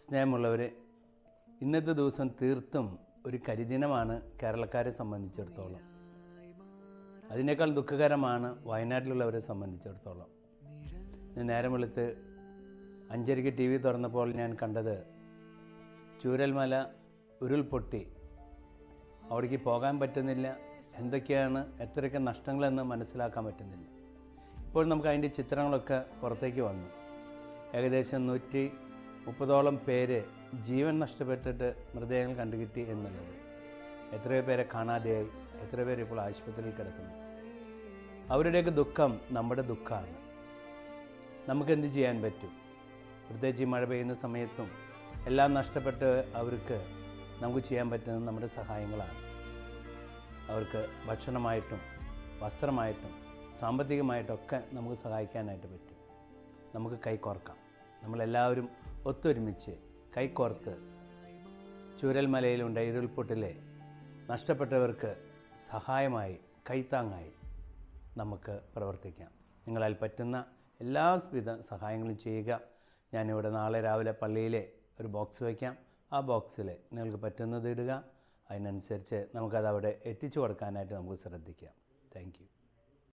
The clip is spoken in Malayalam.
സ്നേഹമുള്ളവരെ ഇന്നത്തെ ദിവസം തീർത്തും ഒരു കരിദിനമാണ് കേരളക്കാരെ സംബന്ധിച്ചിടത്തോളം. അതിനേക്കാൾ ദുഃഖകരമാണ് വയനാട്ടിലുള്ളവരെ സംബന്ധിച്ചിടത്തോളം. ഞാൻ നേരം വെളുത്ത് അഞ്ചരയ്ക്ക് ടി വി തുറന്നപ്പോൾ ഞാൻ കണ്ടത് ചൂരൽമല ഉരുൾപൊട്ടി. അവിടേക്ക് പോകാൻ പറ്റുന്നില്ല. എന്തൊക്കെയാണ് എത്രയൊക്കെ നഷ്ടങ്ങളെന്ന് മനസ്സിലാക്കാൻ പറ്റുന്നില്ല. ഇപ്പോൾ നമുക്ക് അതിന്റെ ചിത്രങ്ങളൊക്കെ പുറത്തേക്ക് വന്നു. ഏകദേശം നൂറ്റി മുപ്പതോളം പേര് ജീവൻ നഷ്ടപ്പെട്ടിട്ട് മൃതദേഹങ്ങൾ കണ്ടുകിട്ടി എന്നുള്ളത്. എത്രയോ പേരെ കാണാതെയായി എത്രയോ പേര് ഇപ്പോൾ ആശുപത്രിയിൽ കിടക്കുന്നു. അവരുടെയൊക്കെ ദുഃഖം നമ്മുടെ ദുഃഖമാണ്. നമുക്ക് എന്ത് ചെയ്യാൻ പറ്റും? പ്രത്യേകിച്ച് മഴ പെയ്യുന്ന സമയത്തും എല്ലാം നഷ്ടപ്പെട്ട് അവർക്ക് നമുക്ക് ചെയ്യാൻ പറ്റുന്നത് നമ്മുടെ സഹായങ്ങളാണ്. അവർക്ക് ഭക്ഷണമായിട്ടും വസ്ത്രമായിട്ടും സാമ്പത്തികമായിട്ടൊക്കെ നമുക്ക് സഹായിക്കാനായിട്ട് പറ്റും. നമുക്ക് കൈ കോർക്കാം നമ്മളെല്ലാവരും ഒത്തൊരുമിച്ച് കൈകോർത്ത് ചൂരൽമലയിലുണ്ട ഇരുൾപൊട്ടിലെ നഷ്ടപ്പെട്ടവർക്ക് സഹായമായി കൈത്താങ്ങായി നമുക്ക് പ്രവർത്തിക്കാം. നിങ്ങളാൽ പറ്റുന്ന എല്ലാവിധ സഹായങ്ങളും ചെയ്യുക. ഞാനിവിടെ നാളെ രാവിലെ പള്ളിയിലെ ഒരു ബോക്സ് വയ്ക്കാം ആ ബോക്സിൽ നിങ്ങൾക്ക് പറ്റുന്നത് ഇടുക. അതിനനുസരിച്ച് നമുക്കത് അവിടെ എത്തിച്ചു കൊടുക്കാനായിട്ട് നമുക്ക് ശ്രദ്ധിക്കാം. താങ്ക്